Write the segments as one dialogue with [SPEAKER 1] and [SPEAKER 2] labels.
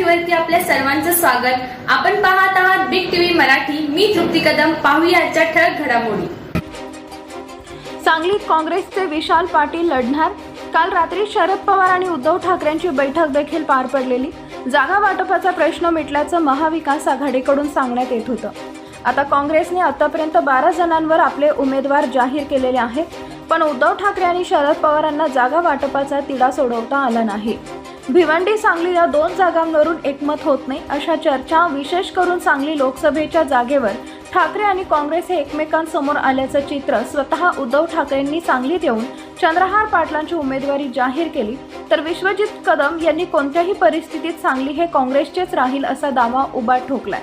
[SPEAKER 1] मराठीवरती आपल्या सर्वांचं स्वागत. आपण पाहत आहात बिग टीव्ही मराठी. मी तृप्ती कदम. पाहूया आजच्या ठळक घडामोडी.
[SPEAKER 2] सांगलीत काँग्रेसचे विशाल पाटील लढणार? काल रात्री शरद पवार आणि उद्धव ठाकरेंची बैठक देखील पार पडलेली. जागा वाटपाचा प्रश्न मिटल्याचं महाविकास आघाडीकडून सांगण्यात येत होतं. आता काँग्रेसने आतापर्यंत बारा जणांवर आपले उमेदवार जाहीर केलेले आहेत. पण उद्धव ठाकरे आणि शरद पवारांना जागा वाटपाचा तिढा सोडवता आला नाही. भिवंडी सांगली या दोन जागांवरून एकमत होत नाही अशा चर्चा विशेष करून सांगली लोकसभेच्या जागेवर. ठाकरे आणि काँग्रेस हे एकमेकांसमोर आल्याचं चित्र स्वतः उद्धव ठाकरेंनी सांगलीत येऊन चंद्रहार पाटलांची उमेदवारी जाहीर केली. तर विश्वजित कदम यांनी कोणत्याही परिस्थितीत सांगली हे काँग्रेसचेच राहील असा दावा उभा ठोकलाय.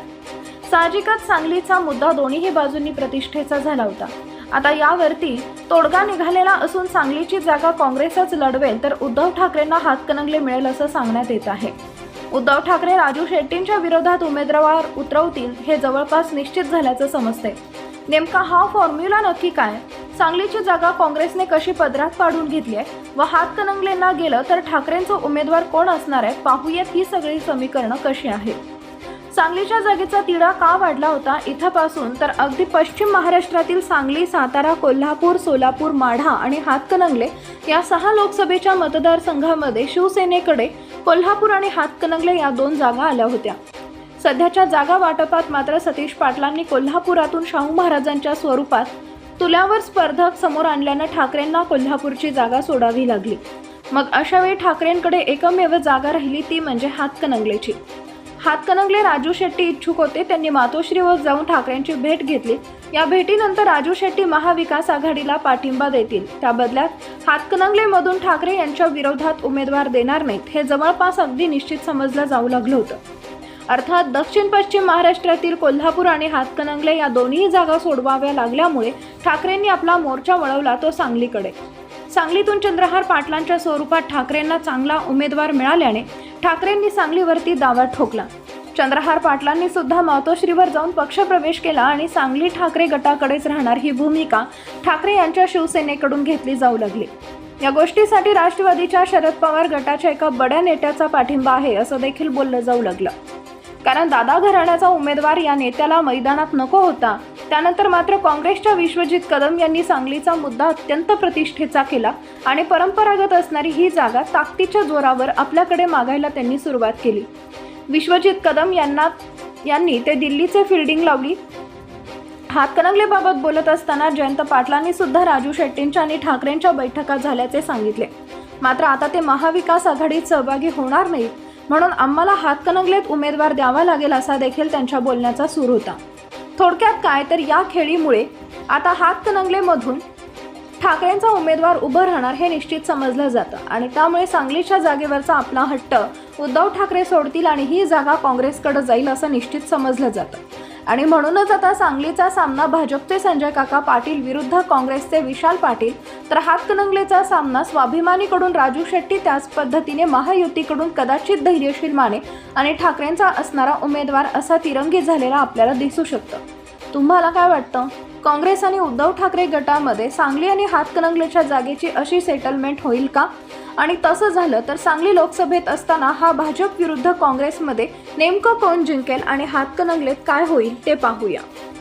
[SPEAKER 2] साहजिकच सांगलीचा मुद्दा दोन्ही बाजूंनी प्रतिष्ठेचा झाला होता. आता यावरती तोडगा निघालेला असून सांगलीची जागा काँग्रेसच लढवेल तर उद्धव ठाकरेंना हातकणंगले मिळेल असं सांगण्यात येत आहे. उद्धव ठाकरे राजू शेट्टींच्या विरोधात उमेदवार उतरवतील हे जवळपास निश्चित झाल्याचं समजते नेमका हा फॉर्म्युला नक्की काय? सांगलीची जागा काँग्रेसने कशी पदरात पाडून घेतली आहे? व हातकणंगलेंना गेलं तर ठाकरेंचं उमेदवार कोण असणार आहे? पाहूयात ही सगळी समीकरणं कशी आहेत. सांगलीच्या जागेचा तिढा का वाढला होता इथंपासून? तर अगदी पश्चिम महाराष्ट्रातील सांगली सातारा कोल्हापूर सोलापूर माढा आणि हातकणंगले या सहा लोकसभेच्या मतदारसंघामध्ये शिवसेनेकडे कोल्हापूर आणि हातकणंगले या दोन जागा आल्या होत्या. सध्याच्या जागा वाटपात मात्र सतीश पाटलांनी कोल्हापुरातून शाहू महाराजांच्या स्वरूपात तुल्यावर स्पर्धक समोर आणल्यानं ठाकरेंना कोल्हापूरची जागा सोडावी लागली. मग अशावेळी ठाकरेंकडे एकमेव जागा राहिली ती म्हणजे हातकणंगलेची. हातकणंगले राजू शेट्टी इच्छुक होते. त्यांनी मातोश्रीवर जाऊन ठाकरेंची भेट घेतली. या भेटीनंतर राजू शेट्टी महाविकास आघाडीला पाठिंबा देतील. त्या बदल्यात हातकणंगलेमधून ठाकरे यांच्या विरोधात उमेदवार देणार नाहीत. हे जवळपास अगदी निश्चित समजलं जाऊ लागलं होतं. अर्थात दक्षिण पश्चिम महाराष्ट्रातील कोल्हापूर आणि हातकणंगले या दोन्ही जागा सोडवाव्या लागल्यामुळे ठाकरेंनी आपला मोर्चा वळवला तो सांगलीकडे. सांगलीतून चंद्रहार पाटलांच्या स्वरूपात ठाकरेंना चांगला उमेदवार मिळाल्याने ठाकरेंनी सांगलीवरती दावा ठोकला. चंद्रहार पाटलांनी सुद्धा मातोश्रीवर जाऊन पक्षप्रवेश केला आणि सांगली ठाकरे गटाकडेच राहणार ही भूमिका ठाकरे यांच्या शिवसेनेकडून घेतली जाऊ लागली. या गोष्टीसाठी राष्ट्रवादीच्या शरद पवार गटाच्या एका बड्या नेत्याचा पाठिंबा आहे असं देखील बोललं जाऊ लागलं. कारण दादा घराण्याचा उमेदवार या नेत्याला मैदानात नको होता. त्यानंतर मात्र काँग्रेसच्या विश्वजित कदम यांनी सांगलीचा मुद्दा अत्यंत प्रतिष्ठेचा केला आणि परंपरागत असणारी ही जागा ताकदीच्या जोरावर आपल्याकडे मागायला त्यांनी सुरुवात केली. विश्वजित कदम यांना यांनी ते दिल्लीचे फिल्डिंग लावली. हातकणंगलेबाबत बोलत असताना जयंत पाटलांनी सुद्धा राजू शेट्टींच्या आणि ठाकरेंच्या बैठका झाल्याचे सांगितले. मात्र आता ते महाविकास आघाडीत सहभागी होणार नाहीत म्हणून आम्हाला हातकणंगलेत उमेदवार द्यावा लागेल असा देखील त्यांच्या बोलण्याचा सूर होता. थोडक्यात काय तर या खेळीमुळे आता हातकणंगलेमधून ठाकरेंचा उमेदवार उभं राहणार हे निश्चित समजलं जातं. आणि त्यामुळे सांगलीच्या जागेवरचा आपला हट्ट उद्धव ठाकरे सोडतील आणि ही जागा काँग्रेसकडे जाईल असं निश्चित समजलं जातं. आणि म्हणूनच आता सांगलीचा सामना भाजपचे संजय काका पाटील विरुद्ध काँग्रेसचे विशाल पाटील तर हातकणंगलेचा सामना स्वाभिमानीकडून राजू शेट्टी त्याच पद्धतीने महायुतीकडून कदाचित धैर्यशील माने आणि ठाकरेंचा असणारा उमेदवार असा तिरंगी झालेला आपल्याला दिसू शकतं. तुम्हाला काय वाटतं? काँग्रेस आणि उद्धव ठाकरे गटामध्ये सांगली आणि हातकणंगलेच्या जागेची अशी सेटलमेंट होईल का? आणि तसं झालं तर सांगली लोकसभेत असताना हा भाजप विरुद्ध काँग्रेसमध्ये नेमकं कोण जिंकेल आणि हातकणंगलेत काय होईल ते पाहूया.